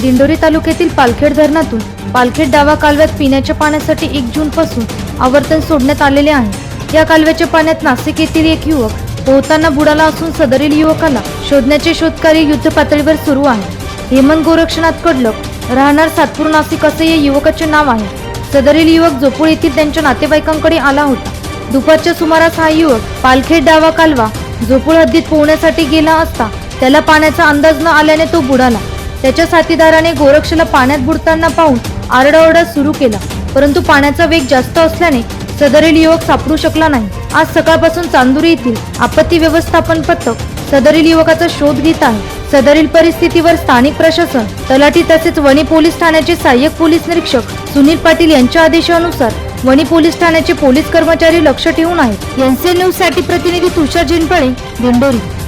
दिंडोरी तालुक्यातील पालखेड धरणातून पालखेड डावा कालव्यात पिण्याच्या पाण्यासाठी एक जून पासून आवर्तन सोडण्यात आलेले आहे. या कालव्याच्या पाण्यात नाशिक येथील एक युवक पोहताना बुडाला असून सदरील युवकाला शोधण्याचे शोधकार्य युद्ध पातळीवर सुरू आहे. हेमंत गोरक्षनाथ कडलक राहणार सातपूर नाशिक असे या युवकाचे नाव आहे. सदरील युवक जोपूळ येथील त्यांच्या नातेवाईकांकडे आला होता. दुपारच्या सुमारास हा युवक पालखेड डावा कालवा जोपूळ हद्दीत पोहण्यासाठी गेला असता त्याला पाण्याचा अंदाज न आल्याने तो बुडाला. त्याच्या साथीदाराने गोरक्षला पाण्यात बुडताना पाहून आरडाओरडा सुरू केला. परंतु पाण्याचा वेग जास्त असल्याने सदरील युवक सापडू शकला नाही. आज सकाळपासून चांदुरी येथील आपत्ती व्यवस्थापन पथक सदरील युवकाचा शोध घेत आहे. सदरील परिस्थितीवर स्थानिक प्रशासन तलाठी तसेच वणी पोलीस ठाण्याचे सहाय्यक पोलीस निरीक्षक सुनील पाटील यांच्या आदेशानुसार वणी पोलीस ठाण्याचे पोलीस कर्मचारी लक्ष ठेवून आहेत. एनसीएन न्यूजसाठी प्रतिनिधी तुषार जिनपळे दिंडोरी.